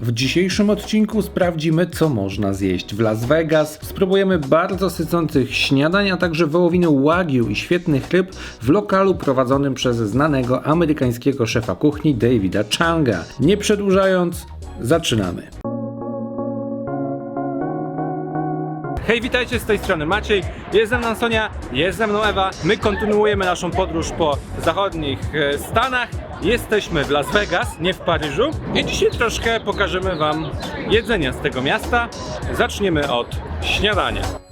W dzisiejszym odcinku sprawdzimy, co można zjeść w Las Vegas. Spróbujemy bardzo sycących śniadań, a także wołowiny wagyu i świetnych ryb w lokalu prowadzonym przez znanego amerykańskiego szefa kuchni Davida Changa. Nie przedłużając, zaczynamy. Hej, witajcie z tej strony Maciej, jest ze mną Sonia, jest ze mną Ewa. My kontynuujemy naszą podróż po zachodnich e, Stanach. Jesteśmy w Las Vegas, nie w Paryżu. I dzisiaj troszkę pokażemy Wam jedzenia z tego miasta. Zaczniemy od śniadania.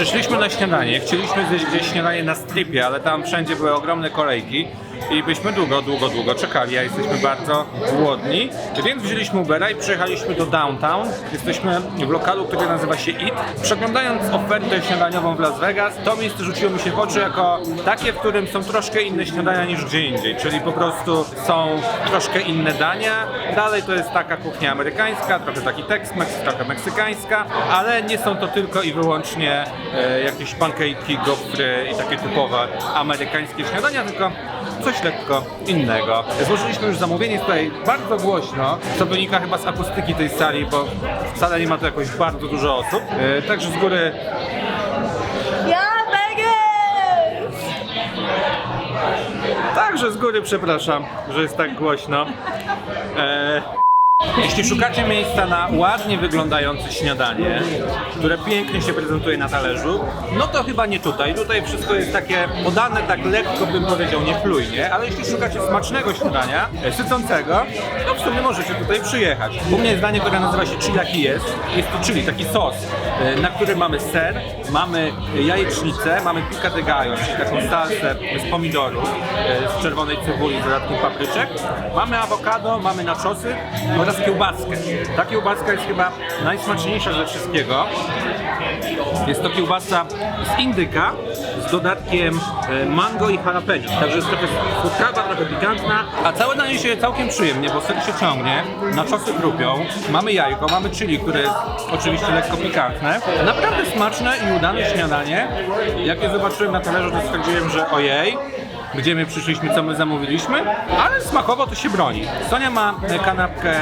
Przyszliśmy na śniadanie, chcieliśmy zjeść gdzieś śniadanie na stripie, ale tam wszędzie były ogromne kolejki i byśmy długo, długo, długo czekali, a jesteśmy bardzo głodni, więc wzięliśmy Ubera i przyjechaliśmy do downtown. Jesteśmy w lokalu, który nazywa się IT. Przeglądając ofertę śniadaniową w Las Vegas, to miejsce rzuciło mi się w oczy jako takie, w którym są troszkę inne śniadania niż gdzie indziej, czyli po prostu są troszkę inne dania. Dalej to jest taka kuchnia amerykańska, trochę taki Tex-Mex, trochę meksykańska, ale nie są to tylko i wyłącznie e, jakieś pancake'i, gofry i takie typowe amerykańskie śniadania, tylko coś lekko innego. Złożyliśmy już zamówienie, tutaj bardzo głośno, co wynika chyba z akustyki tej sali, bo wcale nie ma tu jakoś bardzo dużo osób. E, Także z góry! Także z góry przepraszam, że jest tak głośno. E, jeśli szukacie miejsca na ładnie wyglądające śniadanie, które pięknie się prezentuje na talerzu, no to chyba nie tutaj. Tutaj wszystko jest takie podane tak lekko, bym powiedział, niechlujnie, ale jeśli szukacie smacznego śniadania, e, sycącego, to w sumie możecie tutaj przyjechać. U mnie jest danie, które nazywa się chilaki jest. Jest to chili, taki sos, e, na którym mamy ser, mamy jajecznicę, mamy pica de gallo, czyli taką salsę z pomidorów, e, z czerwonej cebuli, z dodatkiem papryczek. Mamy awokado, mamy nachosy oraz kiełbaskę. Ta kiełbaska jest chyba najsmaczniejsza ze wszystkiego. Jest to kiełbasa z indyka z dodatkiem e, mango i jalapeno. Także jest trochę słodkawa, trochę pikantna, a całe danie się całkiem przyjemnie, bo ser się ciągnie, naczosy krupią, mamy jajko, mamy chili, które jest oczywiście lekko pikantne. Naprawdę smaczne i udane śniadanie. Jak je zobaczyłem na talerzu, to stwierdziłem, że ojej, gdzie my przyszliśmy, co my zamówiliśmy, ale smakowo to się broni. Sonia ma kanapkę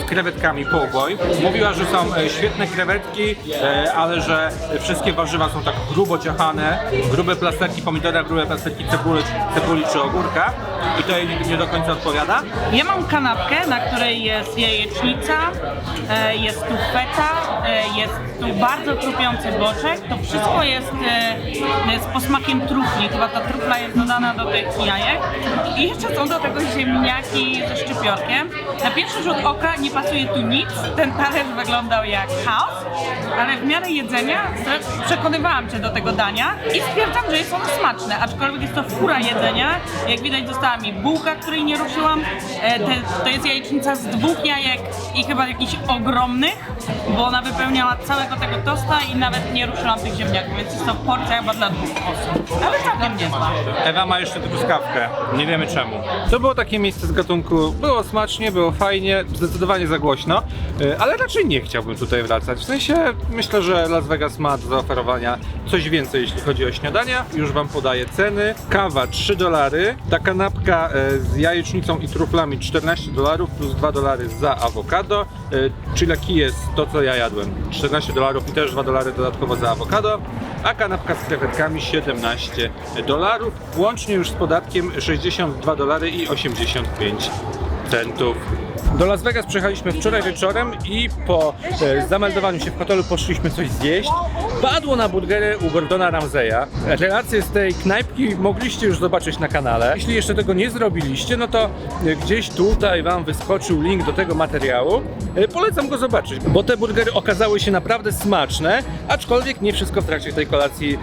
z krewetkami Połboj. Mówiła, że są e, świetne krewetki, e, ale że wszystkie warzywa są tak grubo ciachane, grube plasterki pomidora, grube plasterki cebuli, cebuli czy ogórka i to jej nie, do końca odpowiada. Ja mam kanapkę, na której jest jajecznica, e, jest tu feta, jest bardzo trupiący boczek. To wszystko jest e, z posmakiem trufli. Chyba ta trufla jest dodana do tych jajek. I jeszcze są do tego ziemniaki ze szczypiorkiem. Na pierwszy rzut oka nie pasuje tu nic. Ten talerz wyglądał jak chaos, ale w miarę jedzenia przekonywałam się do tego dania i stwierdzam, że jest ono smaczne, aczkolwiek jest to fura jedzenia. Jak widać została mi bułka, której nie ruszyłam. E, te, to jest jajecznica z dwóch jajek i chyba jakichś ogromnych, bo ona wypełniała całego tego tosta i nawet nie ruszyłam tych ziemniaków, więc jest to porcja chyba dla dwóch osób. Ale całkiem niezła. Ewa ma jeszcze truskawkę. Nie wiemy czemu. To było takie miejsce z gatunku. Było smacznie, było fajnie, zdecydowanie za głośno, y, ale raczej nie chciałbym tutaj wracać. W sensie myślę, że Las Vegas ma do zaoferowania coś więcej, jeśli chodzi o śniadania. Już wam podaję ceny. Kawa 3 dolary, ta kanapka e, z jajecznicą i truflami 14 dolarów plus 2 dolary za awokado. Chilaki jest to, co ja jadłem. 14 dolarów i też 2 dolary dodatkowo za awokado. A kanapka z krewetkami 17 dolarów. Łącznie już z podatkiem 62 dolary i 85 centów. Do Las Vegas przyjechaliśmy wczoraj wieczorem i po e, zameldowaniu się w hotelu poszliśmy coś zjeść. Padło na burgery u Gordona Ramseya. Relacje z tej knajpki mogliście już zobaczyć na kanale. Jeśli jeszcze tego nie zrobiliście, no to e, gdzieś tutaj Wam wyskoczył link do tego materiału. E, Polecam go zobaczyć, bo te burgery okazały się naprawdę smaczne, aczkolwiek nie wszystko w trakcie tej kolacji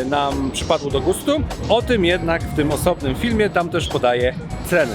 e, nam przypadło do gustu. O tym jednak w tym osobnym filmie, tam też podaję ceny.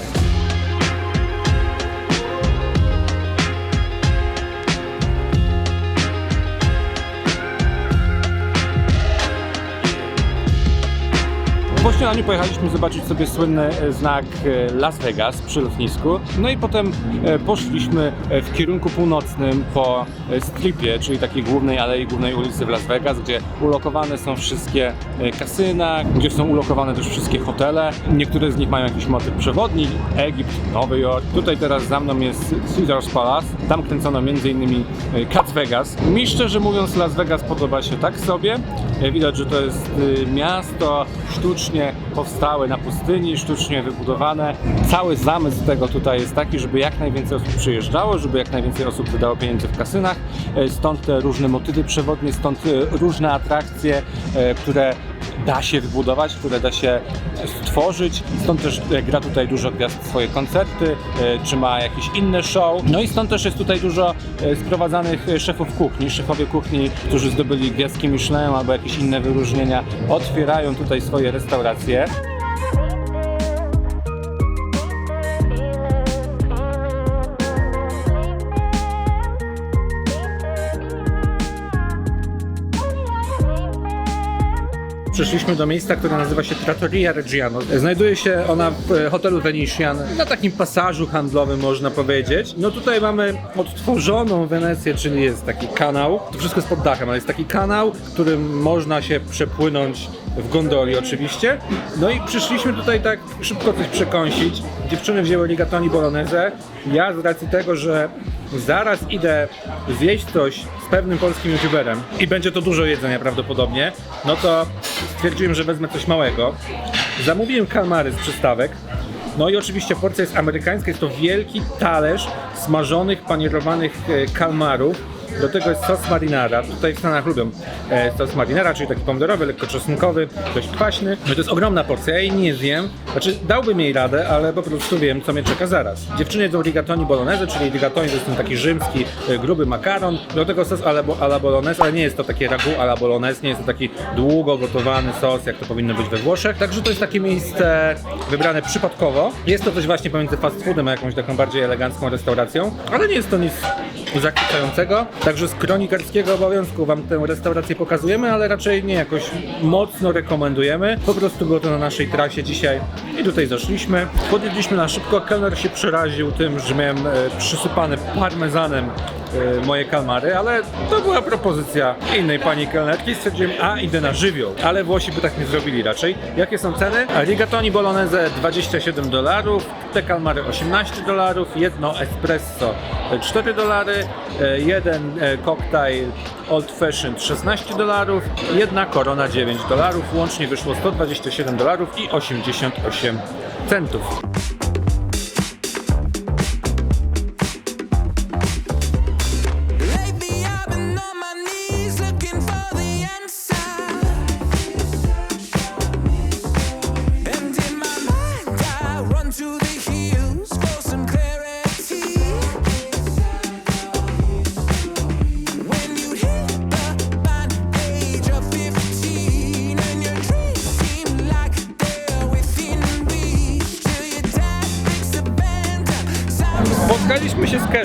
Po śniadaniu pojechaliśmy zobaczyć sobie słynny e, znak e, Las Vegas przy lotnisku. No i potem e, poszliśmy w kierunku północnym po stripie, czyli takiej głównej alei, głównej ulicy w Las Vegas, gdzie ulokowane są wszystkie kasyna, gdzie są ulokowane też wszystkie hotele. Niektóre z nich mają jakiś motyw przewodni, Egipt, Nowy Jork. Tutaj teraz za mną jest Caesars Palace. Tam kręcono m.in. Cats Vegas. Mi szczerze mówiąc Las Vegas podoba się tak sobie. Widać, że to jest miasto sztucznie powstałe na pustyni, sztucznie wybudowane. Cały zamysł tego tutaj jest taki, żeby jak najwięcej osób przyjeżdżało, żeby jak najwięcej osób wydało pieniędzy w kasynach. E, Stąd te różne motywy przewodnie, stąd e, różne atrakcje, e, które da się wybudować, które da się stworzyć. Stąd też e, gra tutaj dużo gwiazd swoje koncerty, e, czy ma jakieś inne show. No i stąd też jest tutaj dużo e, sprowadzanych e, szefów kuchni. Szefowie kuchni, którzy zdobyli gwiazdki Michelin albo jakieś inne wyróżnienia, otwierają tutaj swoje restauracje. Przyszliśmy do miejsca, które nazywa się Trattoria Reggiano. Znajduje się ona w e, hotelu Venetian, na takim pasażu handlowym można powiedzieć. No tutaj mamy odtworzoną Wenecję, czyli jest taki kanał. To wszystko jest pod dachem, ale jest taki kanał, którym można się przepłynąć w gondoli oczywiście. No i przyszliśmy tutaj tak szybko coś przekąsić. Dziewczyny wzięły rigatoni bolognese. Ja z racji tego, że zaraz idę zjeść coś z pewnym polskim youtuberem i będzie to dużo jedzenia prawdopodobnie, no to stwierdziłem, że wezmę coś małego. Zamówiłem kalmary z przystawek. No i oczywiście porcja jest amerykańska, jest to wielki talerz smażonych, panierowanych e, kalmarów. Do tego jest sos marinara. Tutaj w Stanach lubią e, sos marinara, czyli taki pomidorowy, lekko czosnkowy, dość kwaśny. No to jest ogromna porcja, ja jej nie zjem. Znaczy dałbym jej radę, ale po prostu wiem, co mnie czeka zaraz. Dziewczyny jedzą rigatoni bolognese, czyli rigatoni to jest ten taki rzymski, e, gruby makaron. Do tego sos alla, bo- alla bolognese, ale nie jest to takie ragu alla bolognese, nie jest to taki długo gotowany sos, jak to powinno być we Włoszech. Także to jest takie miejsce wybrane przypadkowo. Jest to coś właśnie pomiędzy fast foodem a jakąś taką bardziej elegancką restauracją, ale nie jest to nic zachwycającego. Także z kronikarskiego obowiązku Wam tę restaurację pokazujemy, ale raczej nie jakoś mocno rekomendujemy. Po prostu było to na naszej trasie dzisiaj i tutaj zaszliśmy. Podjedliśmy na szybko, kelner się przeraził tym, że miałem e, przysypane parmezanem moje kalmary, ale to była propozycja innej pani kelnerki. Stwierdziłem, a idę na żywioł. Ale Włosi by tak nie zrobili raczej. Jakie są ceny? Rigatoni bolognese 27 dolarów, te kalmary 18 dolarów, jedno espresso 4 dolary, e, jeden e, koktajl Old Fashioned 16 dolarów, jedna korona 9 dolarów. Łącznie wyszło 127 dolarów i 88 centów.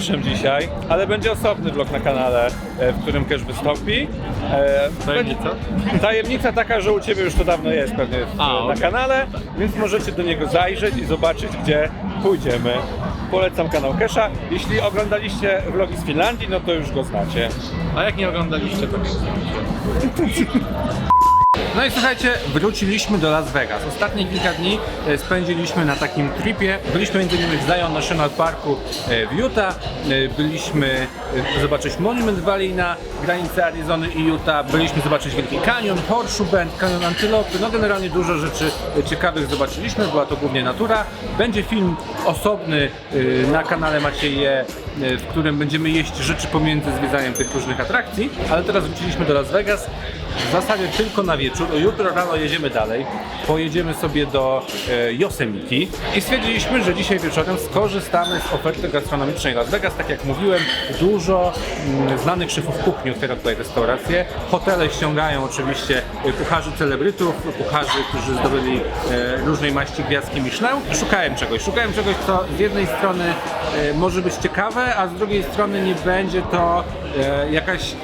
Dzisiaj, ale będzie osobny vlog na kanale, e, w którym Cash wystąpi. E, Tajemnica? Tajemnica taka, że u Ciebie już to dawno jest pewnie w, A, na okej. kanale, więc możecie do niego zajrzeć i zobaczyć, gdzie pójdziemy. Polecam kanał Kesha. Jeśli oglądaliście vlogi z Finlandii, no to już go znacie. A jak nie oglądaliście, to nie No i słuchajcie, wróciliśmy do Las Vegas. Ostatnie kilka dni e, spędziliśmy na takim tripie. Byliśmy m.in. w Zion National Parku e, w Utah. E, Byliśmy zobaczyć Monument Valley na granicy Arizony i Utah. Byliśmy zobaczyć Wielki Canyon, Horseshoe Bend, Canyon Antylopy. No generalnie dużo rzeczy ciekawych zobaczyliśmy. Była to głównie natura. Będzie film osobny na kanale macie je, e, w którym będziemy jeść rzeczy pomiędzy zwiedzaniem tych różnych atrakcji. Ale teraz wróciliśmy do Las Vegas. W zasadzie tylko na wieczór. Jutro rano jedziemy dalej. Pojedziemy sobie do e, Yosemite i stwierdziliśmy, że dzisiaj wieczorem skorzystamy z oferty gastronomicznej Las Vegas. Tak jak mówiłem, dużo mm, znanych szefów kuchni otwiera tutaj restauracje. Hotele ściągają oczywiście e, kucharzy celebrytów, kucharzy, którzy zdobyli e, różnej maści gwiazdki Michelin. Szukałem czegoś. Szukałem czegoś, co z jednej strony e, może być ciekawe, a z drugiej strony nie będzie to e, jakaś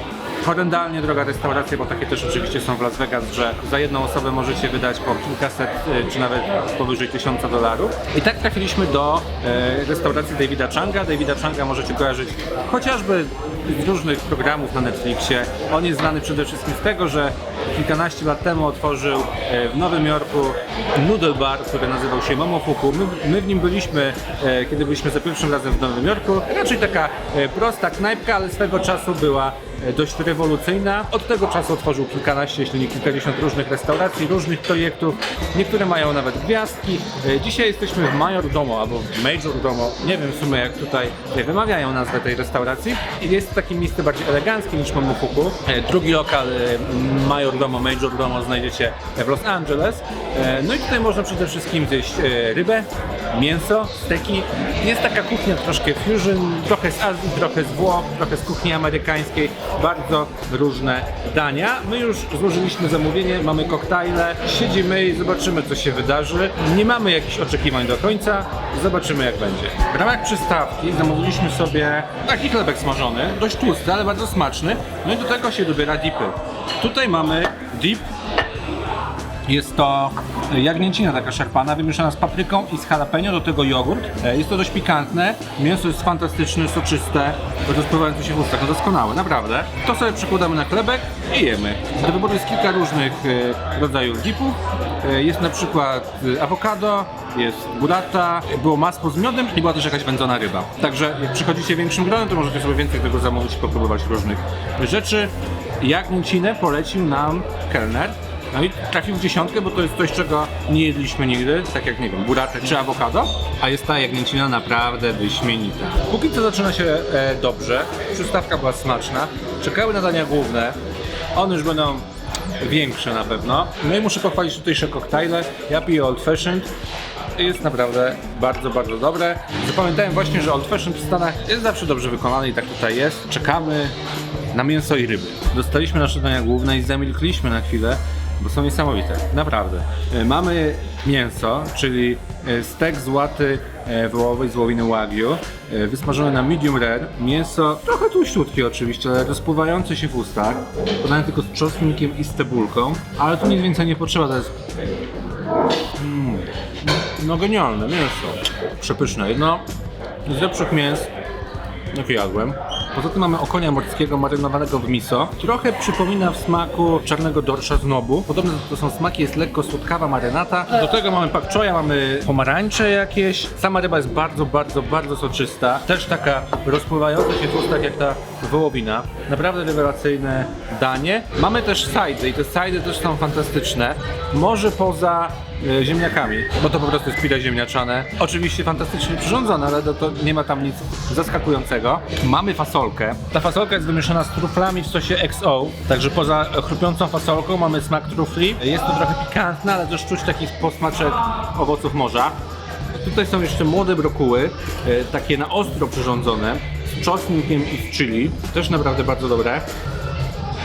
horrendalnie droga restauracja, bo takie też oczywiście są w Las Vegas, że za jedną osobę możecie wydać po kilkaset e, czy nawet powyżej tysiąca dolarów. I tak trafiliśmy do e, restauracji Davida Changa. Davida Changa możecie kojarzyć chociażby z różnych programów na Netflixie. On jest znany przede wszystkim z tego, że kilkanaście lat temu otworzył e, w Nowym Jorku noodle bar, który nazywał się Momofuku. My, my w nim byliśmy, e, kiedy byliśmy za pierwszym razem w Nowym Jorku. Raczej taka e, prosta knajpka, ale swego czasu była dość rewolucyjna. Od tego czasu otworzył kilkanaście, jeśli nie kilkadziesiąt różnych restauracji, różnych projektów. Niektóre mają nawet gwiazdki. E, Dzisiaj jesteśmy w Major Domo albo w Major Domo. Nie wiem w sumie jak tutaj e, wymawiają nazwę tej restauracji. Jest to takie miejsce bardziej eleganckie niż Momofuku. E, Drugi lokal e, Major Domo, Major Domo znajdziecie w Los Angeles. E, No i tutaj można przede wszystkim zjeść e, rybę, mięso, steki. Jest taka kuchnia troszkę fusion, trochę z Azji, trochę z Włoch, trochę z kuchni amerykańskiej. Bardzo różne dania. My już złożyliśmy zamówienie, mamy koktajle, siedzimy i zobaczymy co się wydarzy. Nie mamy jakichś oczekiwań do końca, zobaczymy jak będzie. W ramach przystawki zamówiliśmy sobie taki chlebek smażony, dość tłusty, ale bardzo smaczny. No i do tego się dobiera dipy. Tutaj mamy dip jest to jagnięcina taka szarpana, wymieszana z papryką i z jalapeno, do tego jogurt. E, Jest to dość pikantne, mięso jest fantastyczne, soczyste, rozpływające się w ustach, no doskonałe, naprawdę. To sobie przykładamy na chlebek i jemy. Do wyboru jest kilka różnych e, rodzajów dipów. E, Jest na przykład awokado, jest burrata, było masło z miodem i była też jakaś wędzona ryba. Także jak przychodzicie większym gronem, to możecie sobie więcej tego zamówić i popróbować różnych rzeczy. Jagnięcinę polecił nam kelner. No i trafił w dziesiątkę, bo to jest coś, czego nie jedliśmy nigdy, tak jak, nie wiem, buratę czy awokado, a jest ta jagnięcina naprawdę wyśmienita. Póki co zaczyna się e, dobrze, przystawka była smaczna, czekały na dania główne, one już będą większe na pewno. No i muszę pochwalić tutejsze koktajle, ja piję Old Fashioned, jest naprawdę bardzo, bardzo dobre. Zapamiętałem właśnie, że Old Fashioned w Stanach jest zawsze dobrze wykonany i tak tutaj jest. Czekamy na mięso i ryby. Dostaliśmy nasze dania główne i zamilkliśmy na chwilę, bo są niesamowite, naprawdę. E, Mamy mięso, czyli e, stek z łaty e, wołowej z łowiny Wagyu, wysmażone na medium rare. Mięso trochę tłuściutkie oczywiście, ale rozpływające się w ustach. Podane tylko z czosnkiem i z cebulką, ale tu nic więcej nie potrzeba, to jest no genialne mięso. Przepyszne. Jedno z lepszych mięs, jakie jadłem. Poza tym mamy okonia morskiego marynowanego w miso. Trochę przypomina w smaku czarnego dorsza z nobu. Podobne to są smaki, jest lekko słodkawa marynata. Do tego mamy pak choya, mamy pomarańcze jakieś. Sama ryba jest bardzo, bardzo, bardzo soczysta. Też taka rozpływająca się w ustach jak ta wołowina. Naprawdę rewelacyjne danie. Mamy też sajdy i te sajdy też są fantastyczne. Może poza ziemniakami, bo to po prostu jest pire ziemniaczane. Oczywiście fantastycznie przyrządzone, ale to, to nie ma tam nic zaskakującego. Mamy fasolkę. Ta fasolka jest wymieszana z truflami w sosie XO, także poza chrupiącą fasolką mamy smak trufli. Jest to trochę pikantne, ale też czuć taki posmaczek owoców morza. Tutaj są jeszcze młode brokuły, e, takie na ostro przyrządzone, z czosnkiem i z chili. Też naprawdę bardzo dobre.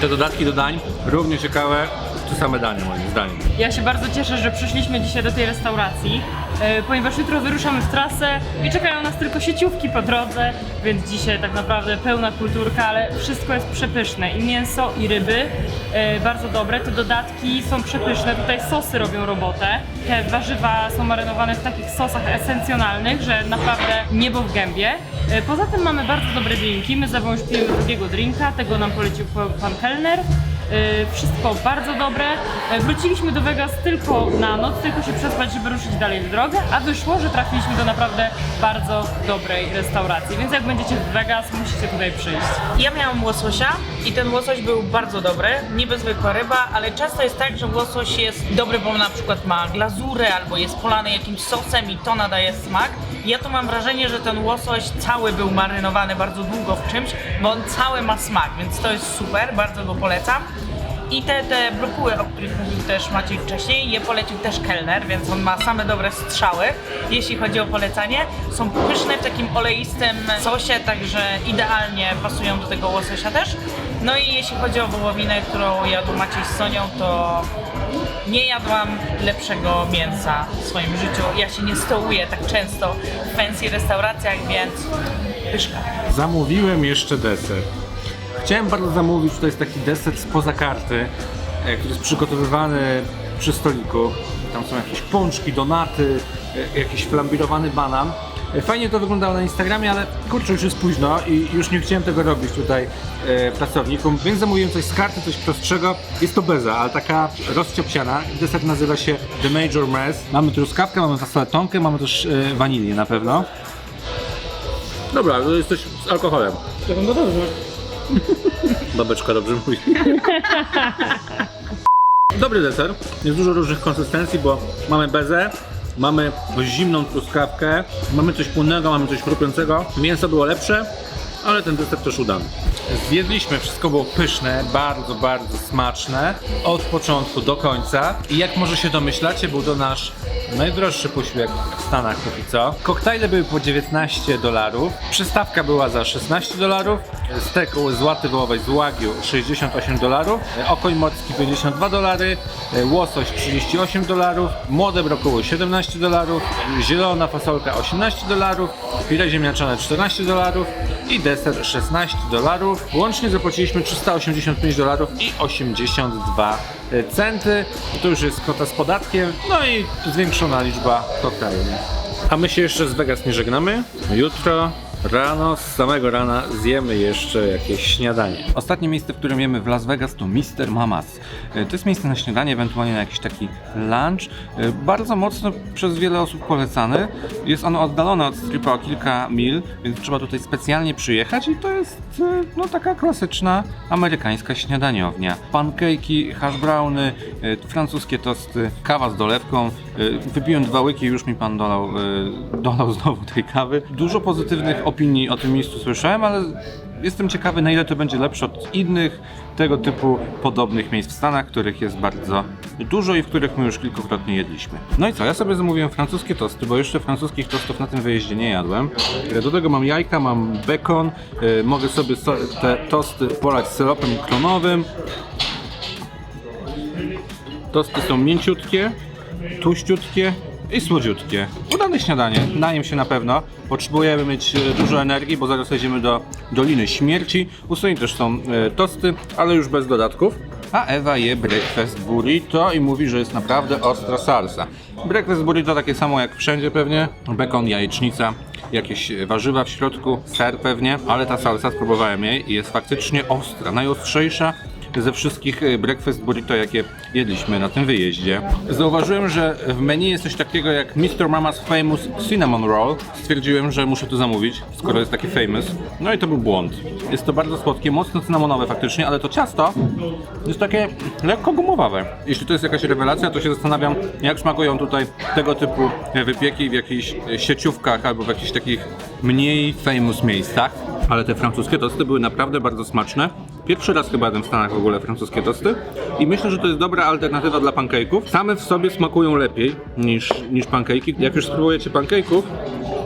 Te dodatki do dań równie ciekawe, czy same dania moim zdaniem. Ja się bardzo cieszę, że przyszliśmy dzisiaj do tej restauracji, e, ponieważ jutro wyruszamy w trasę i czekają nas tylko sieciówki po drodze, więc dzisiaj tak naprawdę pełna kulturka, ale wszystko jest przepyszne i mięso i ryby e, bardzo dobre, te dodatki są przepyszne, tutaj sosy robią robotę, te warzywa są marynowane w takich sosach esencjonalnych, że naprawdę niebo w gębie. E, Poza tym mamy bardzo dobre drinki, my za wąż pijemy drugiego drinka, tego nam polecił pan kelner. Y, Wszystko bardzo dobre. Y, Wróciliśmy do Vegas tylko na noc, tylko się przespać, żeby ruszyć dalej w drogę, a wyszło, że trafiliśmy do naprawdę bardzo dobrej restauracji. Więc jak będziecie w Vegas, musicie tutaj przyjść. Ja miałam łososia i ten łosoś był bardzo dobry, niby zwykła ryba, ale często jest tak, że łosoś jest dobry, bo na przykład ma glazurę albo jest polany jakimś sosem i to nadaje smak. Ja tu mam wrażenie, że ten łosoś cały był marynowany bardzo długo w czymś, bo on cały ma smak, więc to jest super, bardzo go polecam. I te, te brokuły, o których mówił też Maciej wcześniej, je polecił też kelner, więc on ma same dobre strzały, jeśli chodzi o polecanie. Są pyszne w takim oleistym sosie, także idealnie pasują do tego łososia też. No i jeśli chodzi o wołowinę, którą jadł Maciej z Sonią, to nie jadłam lepszego mięsa w swoim życiu. Ja się nie stołuję tak często w fancy restauracjach, więc pyszka. Zamówiłem jeszcze deser. Chciałem bardzo zamówić, to jest taki deser spoza karty, e, który jest przygotowywany przy stoliku. Tam są jakieś pączki, donaty, e, jakiś flambirowany banan. Fajnie to wyglądało na Instagramie, ale kurczę, już jest późno i już nie chciałem tego robić tutaj e, pracownikom, więc zamówiłem coś z karty, coś prostszego. Jest to beza, ale taka rozciopsiana. Deser nazywa się The Major Mess. Mamy truskawkę, mamy fasoletonkę, mamy też e, wanilię na pewno. Dobra, to jest coś z alkoholem. Wygląda dobrze. Babeczka dobrze mówi. Dobry deser. Jest dużo różnych konsystencji, bo mamy bezę, mamy zimną truskawkę, mamy coś płynnego, mamy coś chrupiącego. Mięso było lepsze, ale ten deser też udany. Zjedliśmy, wszystko było pyszne, bardzo, bardzo smaczne, od początku do końca. I jak może się domyślacie, był to nasz najdroższy posiłek w Stanach póki co. Koktajle były po 19 dolarów, przystawka była za 16 dolarów, stek z łaty wołowej z Wagyu 68 dolarów, okoń morski 52 dolary, łosoś 38 dolarów, młode brokuły 17 dolarów, zielona fasolka 18 dolarów, pire ziemniaczane 14 dolarów i deser 16 dolarów. Łącznie zapłaciliśmy 385 dolarów i 82 centy. To już jest kwota z podatkiem, no i zwiększona liczba koktajli. A my się jeszcze z Vegas nie żegnamy. Jutro Rano, z samego rana zjemy jeszcze jakieś śniadanie. Ostatnie miejsce, w którym jemy w Las Vegas to Mr. Mamas. E, To jest miejsce na śniadanie, ewentualnie na jakiś taki lunch. E, Bardzo mocno przez wiele osób polecany. Jest ono oddalone od stripa o kilka mil, więc trzeba tutaj specjalnie przyjechać i to jest e, no, taka klasyczna amerykańska śniadaniownia. Pancake'i, hash browny, francuskie tosty, kawa z dolewką. Wypiłem dwa łyki już mi pan dolał, dolał znowu tej kawy. Dużo pozytywnych opinii o tym miejscu słyszałem, ale jestem ciekawy na ile to będzie lepsze od innych tego typu podobnych miejsc w Stanach, których jest bardzo dużo i w których my już kilkukrotnie jedliśmy. No i co, ja sobie zamówiłem francuskie tosty, bo jeszcze francuskich tostów na tym wyjeździe nie jadłem. E, Do tego mam jajka, mam bekon, e, mogę sobie so- te tosty polać syropem klonowym. Tosty są mięciutkie, tłuściutkie i słodziutkie. Udane śniadanie, najem się na pewno. Potrzebujemy mieć e, dużo energii, bo zaraz jedziemy do Doliny Śmierci. U Soni też są e, tosty, ale już bez dodatków. A Ewa je breakfast burrito i mówi, że jest naprawdę ostra salsa. Breakfast burrito takie samo jak wszędzie pewnie. Bekon, jajecznica, jakieś warzywa w środku, ser pewnie, ale ta salsa spróbowałem jej i jest faktycznie ostra, najostrzejsza ze wszystkich e, breakfast burrito, jakie jedliśmy na tym wyjeździe. Zauważyłem, że w menu jest coś takiego jak Mr. Mama's Famous Cinnamon Roll. Stwierdziłem, że muszę to zamówić, skoro jest taki famous. No i to był błąd. Jest to bardzo słodkie, mocno cynamonowe faktycznie, ale to ciasto jest takie lekko gumowawe. Jeśli to jest jakaś rewelacja, to się zastanawiam, jak smakują tutaj tego typu wypieki w jakichś sieciówkach albo w jakichś takich mniej famous miejscach. Ale te francuskie tosty były naprawdę bardzo smaczne. Pierwszy raz chyba jadłem w Stanach w ogóle francuskie tosty i myślę, że to jest dobra alternatywa dla pancake'ów. Same w sobie smakują lepiej niż, niż pancake'i. Jak już spróbujecie pancake'ów,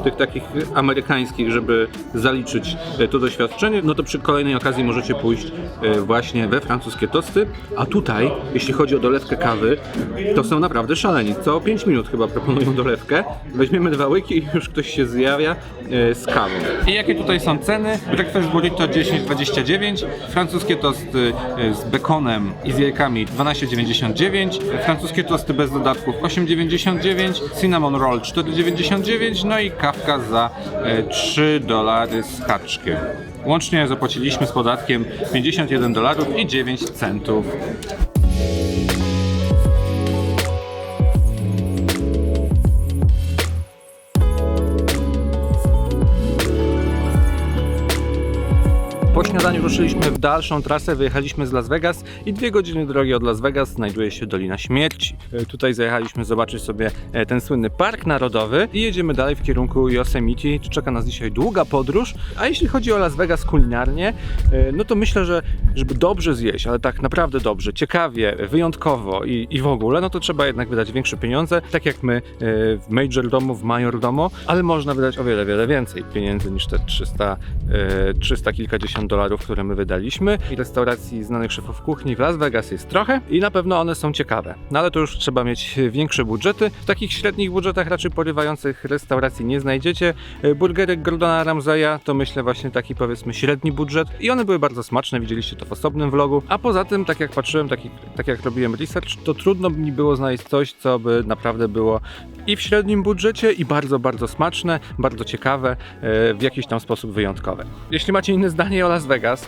tych takich amerykańskich, żeby zaliczyć e, to doświadczenie, no to przy kolejnej okazji możecie pójść e, właśnie we francuskie tosty. A tutaj, jeśli chodzi o dolewkę kawy, to są naprawdę szaleni. Co 5 minut chyba proponują dolewkę. Weźmiemy dwa łyki i już ktoś się zjawia e, z kawą. I jakie tutaj są ceny? Breakfast burrito 10,29, francuskie tosty z bekonem i z jajkami 12,99, francuskie tosty bez dodatków 8,99, cinnamon roll 4,99, no i kawka za e, 3 dolary z haczkiem. Łącznie zapłaciliśmy z podatkiem 51 dolarów i 9 centów. Śniadaniu ruszyliśmy w dalszą trasę, wyjechaliśmy z Las Vegas i dwie godziny drogi od Las Vegas znajduje się Dolina Śmierci. E, Tutaj zajechaliśmy zobaczyć sobie e, ten słynny Park Narodowy i jedziemy dalej w kierunku Yosemite. Czeka nas dzisiaj długa podróż, a jeśli chodzi o Las Vegas kulinarnie, e, no to myślę, że żeby dobrze zjeść, ale tak naprawdę dobrze, ciekawie, wyjątkowo i, i w ogóle, no to trzeba jednak wydać większe pieniądze, tak jak my w Major Domu, w Major Domo, ale można wydać o wiele, wiele więcej pieniędzy niż te 300, e, 300 kilkadziesiąt dolarów które my wydaliśmy. I restauracji znanych szefów kuchni w Las Vegas jest trochę i na pewno one są ciekawe. No ale to już trzeba mieć większe budżety. W takich średnich budżetach raczej porywających restauracji nie znajdziecie. E, Burgery Gordona Ramsaya to myślę właśnie taki powiedzmy średni budżet i one były bardzo smaczne, widzieliście to w osobnym vlogu. A poza tym, tak jak patrzyłem, tak, tak jak robiłem research, to trudno mi było znaleźć coś, co by naprawdę było i w średnim budżecie i bardzo, bardzo smaczne, bardzo ciekawe, e, w jakiś tam sposób wyjątkowe. Jeśli macie inne zdanie o Las Vegas, e,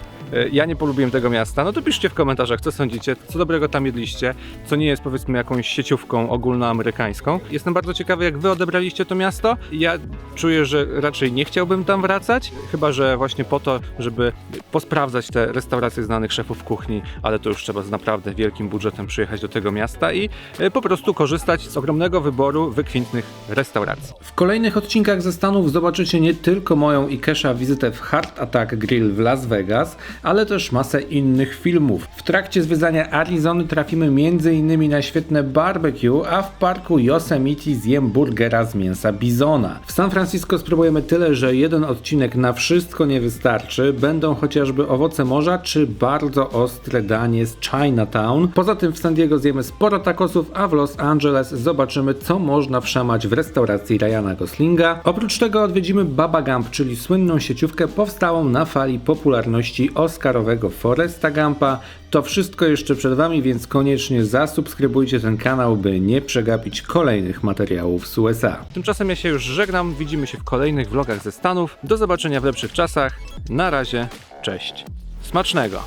ja nie polubiłem tego miasta, no to piszcie w komentarzach, co sądzicie, co dobrego tam jedliście, co nie jest powiedzmy jakąś sieciówką ogólnoamerykańską. Jestem bardzo ciekawy, jak wy odebraliście to miasto. Ja czuję, że raczej nie chciałbym tam wracać, chyba że właśnie po to, żeby posprawdzać te restauracje znanych szefów kuchni, ale to już trzeba z naprawdę wielkim budżetem przyjechać do tego miasta i e, po prostu korzystać z ogromnego wyboru wykwintnych restauracji. W kolejnych odcinkach ze Stanów zobaczycie nie tylko moją i Kesha wizytę w Heart Attack Grill w Las Vegas, ale też masę innych filmów. W trakcie zwiedzania Arizony trafimy m.in. na świetne barbecue, a w parku Yosemite zjem burgera z mięsa bizona. W San Francisco spróbujemy tyle, że jeden odcinek na wszystko nie wystarczy. Będą chociażby owoce morza czy bardzo ostre danie z Chinatown. Poza tym w San Diego zjemy sporo tacosów, a w Los Angeles zobaczymy co można wszamać w restauracji Ryana Goslinga. Oprócz tego odwiedzimy Baba Gump, czyli słynną sieciówkę powstałą na fali popularności oscarowego Foresta Gumpa. To wszystko jeszcze przed Wami, więc koniecznie zasubskrybujcie ten kanał, by nie przegapić kolejnych materiałów z USA. Tymczasem ja się już żegnam, widzimy się w kolejnych vlogach ze Stanów. Do zobaczenia w lepszych czasach. Na razie, cześć. Smacznego!